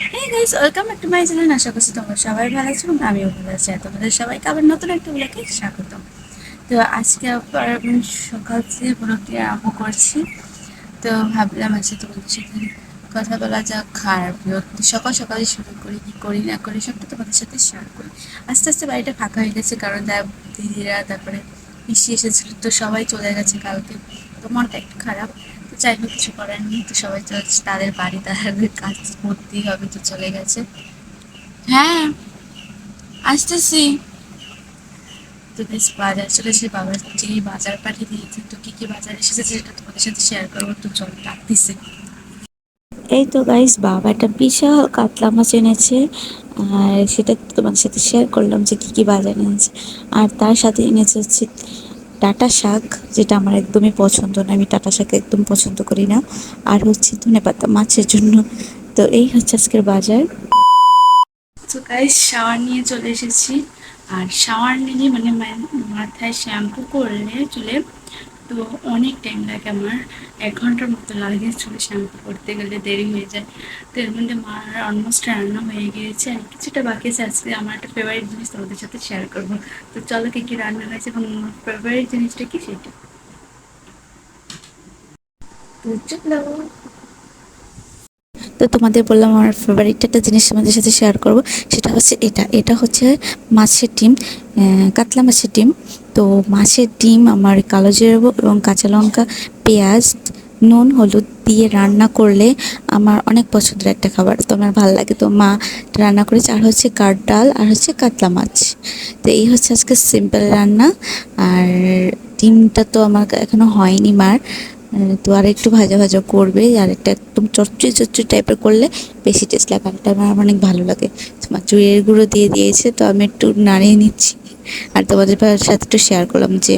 হ্যাঁ guys welcome back to my channel আশা করছি তোমরা সবাই ভালো আছো এবং আমিও ভালো আছি তোমাদের সবাইকে আবার নতুন একটা ব্লগে স্বাগতম। তো আজকে আবার আমি সকাল থেকে ব্লগটি আরম্ভ করছি। তো ভাবলাম আজকে তোমাদের সাথে কথা বলা যাক খারাপ সকাল সকালে শুরু করি, কি করি, না করি সবটা তোমাদের সাথে শেয়ার করি। আস্তে আস্তে বাড়িটা ফাঁকা হয়ে গেছে কারণ দেখ দিদিরা, তারপরে পিসি এসেছিল, তো সবাই চলে গেছে কালকে। তো মনটা একটু খারাপ। যাই কিছু করার তো সবাই তাদের বাড়ি, তাদের কাজ করতেই হবে, তো চলে গেছে। হ্যাঁ আসতেছি। তো বেশ, বাজার চলে এসে যে বাজার পাঠিয়ে দিয়েছে, তো কি কি বাজার এসেছে সেটা তোমাদের সাথে শেয়ার করব, তো চলো ডাকতেছে। এই তো গাইস বাবা একটা বিশাল কাতলা মাছ এনেছে, আর সেটা তোমাদের সাথে শেয়ার করলাম যে কি কি বাজার এনেছে। আর তার সাথে এনেছে হচ্ছে ডাটা শাক, যেটা আমার একদমই পছন্দ না, আমি ডাটা শাক একদম পছন্দ করি না। আর হচ্ছে ধনে পাতা মাছের জন্য। তো এই হচ্ছে আজকের বাজার। তো গাইস শাওয়ার নিয়ে চলে এসেছি। আর শাওয়ার নিয়ে মানে মাথায় শ্যাম্পু করলে চুলে তো অনেক টাইম লাগে আমার। এক ঘণ্টার মতো লাগে চুলে শ্যাম্পু করতে গেলে দেরি হয়ে যায়। তো এর মধ্যে মার অলমোস্ট রান্না হয়ে গিয়েছে। আর কিছুটা বাকি আছে। আজকে আমার একটা ফেভারিট জিনিস তোমাদের সাথে শেয়ার করব। তো চলো কি কি রান্না হয়েছে এবং আমার ফেভারিট জিনিসটা কি সেটা? তো তো তোমাদের বললাম আমার ফেভারিট একটা জিনিস তোমাদের সাথে শেয়ার করব। সেটা হচ্ছে এটা। এটা হচ্ছে মাছের ডিম কাতলা মাছের ডিম। তো মাছের ডিম আমার কালো জিরে এবং কাঁচা লঙ্কা, পেঁয়াজ, নুন, হলুদ দিয়ে রান্না করলে আমার অনেক পছন্দের একটা খাবার। তো আমার ভালো লাগে। তো মা রান্না করেছে, আর হচ্ছে কাঠ ডাল, আর হচ্ছে কাতলা মাছ। তো এই হচ্ছে আজকে সিম্পল রান্না। আর ডিমটা তো আমার এখনও হয়নি মার। তো আর একটু ভাজা ভাজা করবে, আর একটা একদম চচ্চড়ি চচ্চড়ি টাইপের করলে বেশি টেস্ট লাগে। আর আমার অনেক ভালো লাগে। তোমার চুইয়ের গুঁড়ো দিয়ে দিয়েছে, তো আমি একটু নাড়িয়ে নিচ্ছি। আর তোমাদের সাথে একটু শেয়ার করলাম যে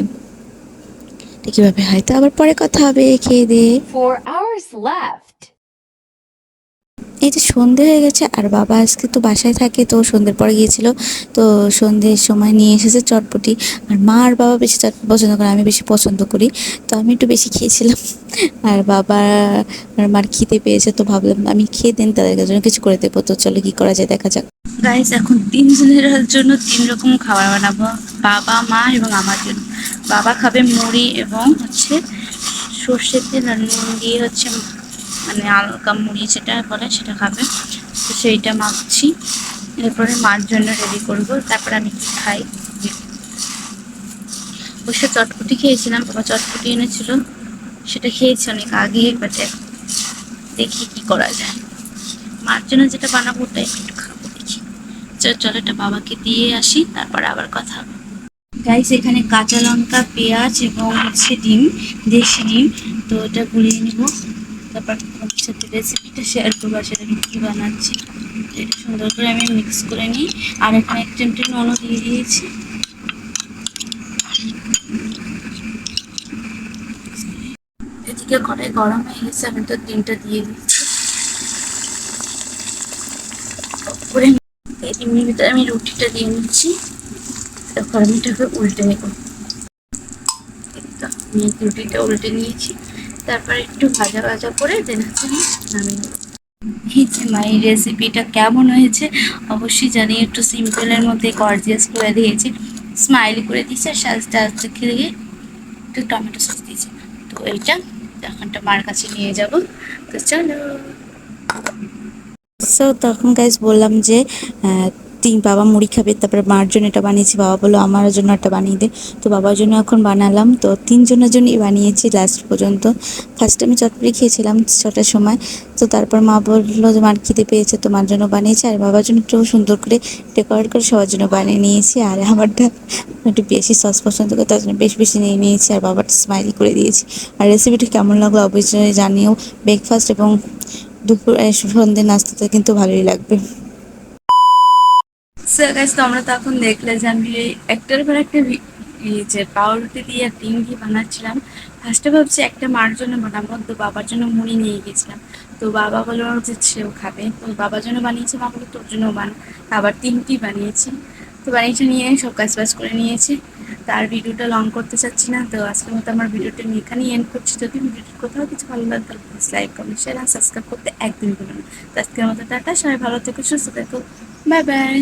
কীভাবে হয় তো আবার পরে কথা হবে, খেয়ে দিয়ে. এই যে সন্ধে হয়ে গেছে, আর বাবা আজকে তো বাসায় থাকে, তো সন্ধ্যের পরে গিয়েছিল, তো সন্ধ্যের সময় নিয়ে এসেছে চটপটি। আর মা আর বাবা বেশি চটপটি পছন্দ করে আমি বেশি পছন্দ করি। তো আমি একটু বেশি খেয়েছিলাম। আর বাবা, আর মার খিদে পেয়েছে, তো ভাবলাম আমি খেয়ে দিন তাদের জন্য কিছু করে দেবো। তো চলো কি করা যায়, দেখা যাক। গাইস এখন তিনজনের জন্য তিন রকম খাবার বানাবো, বাবা, মা এবং আমার জন্য। বাবা খাবে মুড়ি এবং হচ্ছে সর্ষের তেল আর নুন দিয়ে হচ্ছে মানে হালকা মুড়ি যেটা বলে সেটা খাবে। তো সেইটা মাখছি। এরপরে মার জন্য রেডি করব। তারপর আমি কি খাই। অবশ্য চটপটি খেয়েছিলাম। বাবা চটপটি এনেছিল। সেটা খেয়েছি অনেক আগে বাট দেখি কি করা যায়। মার জন্য যেটা বানাবো আমি একটু খাব দেখি। চল, চলো এটা বাবাকে দিয়ে আসি, তারপর আবার কথা হবে। গাইস এখানে কাঁচা লঙ্কা, পেঁয়াজ এবং হচ্ছে ডিম, দেশি ডিম। তো ওটা গুলিয়ে নিব। তারপর রেসিপিটা শেয়ার করব সেটা আমি কী বানাচ্ছি। এটা সুন্দর করে আমি মিক্স করে নিই। আর এখানে এক চিমটি নুনও দিয়ে দিয়েছি। এদিকে কড়াই গরম হয়ে গেছে, আমি তো ডিমটা দিয়ে দিচ্ছি করে ডিমের ভিতরে আমি রুটিটা দিয়ে নিচ্ছি। তারপর আমি এটাকে উল্টে নেব। রুটিটা উল্টে নিয়েছি। তারপর একটু ভাজা ভাজা করে দেন। হচ্ছে এই যে মা, এই রেসিপিটা কেমন হয়েছে? অবশ্যই জানি, একটু সিম্পলের মধ্যে গর্জিয়াস করে দিয়েছি। স্মাইল করে দিয়েছি আর সাজটা আস্তে খেয়ে একটু টমেটো সস দিয়েছি। তো এইটা এখনটা মার কাছে নিয়ে যাব। তো চলো। সো তখন গাইজ বললাম যে তিন বাবা মুড়ি খাবে, তারপরে মার জন্য এটা বানিয়েছি, বাবা বলল আমার জন্য একটা বানিয়ে দে। তো বাবার জন্য এখন বানালাম। তো তিনজনের জন্যই বানিয়েছি লাস্ট পর্যন্ত। ফার্স্ট আমি চটপটি খেয়েছিলাম ছটার সময়। তো তারপর মা বলল যে মার খিদে পেয়েছে, তো মার জন্য বানিয়েছি। আর বাবার জন্য একটু সুন্দর করে ডেকোরেট করে সবার জন্য বানিয়ে নিয়েছি। আর আমারটা একটু বেশি সস পছন্দ করে, তার জন্য বেশ বেশি নিয়ে নিয়েছি। আর বাবারটা স্মাইল করে দিয়েছি। আর রেসিপিটা কেমন লাগল অবশ্যই জানিও। ব্রেকফাস্ট এবং দুপুর সন্ধ্যে নাস্তাতে কিন্তু ভালোই লাগবে। তোমরা তো এখন দেখলে যে আমি একটার পর একটা যে পাউরুটি দিয়ে দিয়ে বানাচ্ছিলাম। ফার্স্টে ভাবছি একটা মার জন্য বানাবো, তো বাবার জন্য মুড়ি নিয়ে গেছিলাম। তো বাবা বলল যে সেও খাবে। তো বাবার জন্য বানিয়েছি, মা বলল তোর জন্য বানা। আবার তিনটি বানিয়েছি। তো বানিয়েছে নিয়ে সব কাজ বাজ করে নিয়েছি। তার ভিডিওটা লং করতে চাচ্ছি না, তো আজকের মতো আমার ভিডিওটা আমি এখানেই এন্ড করছি। যদি ভিডিওটি কোথাও কিছু ভালো লাগে, তাহলে প্লিজ লাইক কমেন্ট শেয়ার আর সাবস্ক্রাইব করতে একদমই ভুলবেন না। তো আজকের মতো টাটা, সবাই ভালো থেকো, সুস্থ থেকো। Bye bye